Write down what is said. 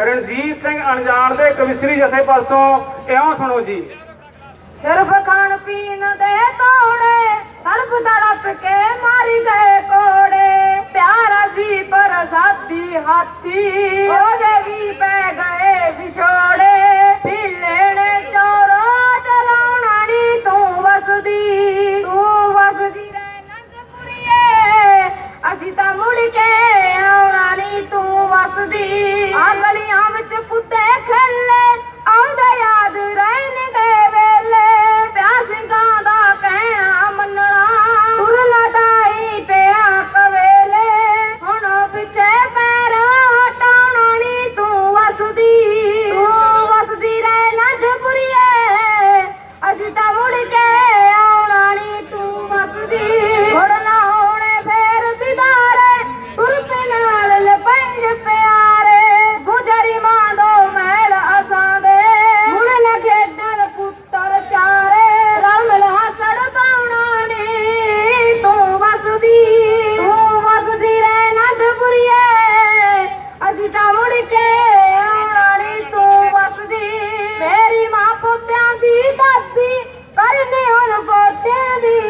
ਰਣਜੀਤ ਸਿੰਘ ਅਣਜਾਣ ਦੇ ਕਵਿਸਰੀ ਜਥੇ ਪਾਸੋਂ, ਇਉਂ ਸੁਣੋ ਜੀ। ਸਿਰਫ ਖਾਣ ਪੀਣ ਦੇ ਤੋੜੇ ਤੜਪ ਤੜਪ ਕੇ ਮਾਰੀ ਗਏ ਕੋੜੇ। ਪਿਆਰ ਸੀ ਪਰ ਸਾਥੀ ਹਾਥੀ, ਉਹਦੇ ਵੀ ਪੈ ਗਏ ਵਿਛੋੜੇ। on a ball, Tammy.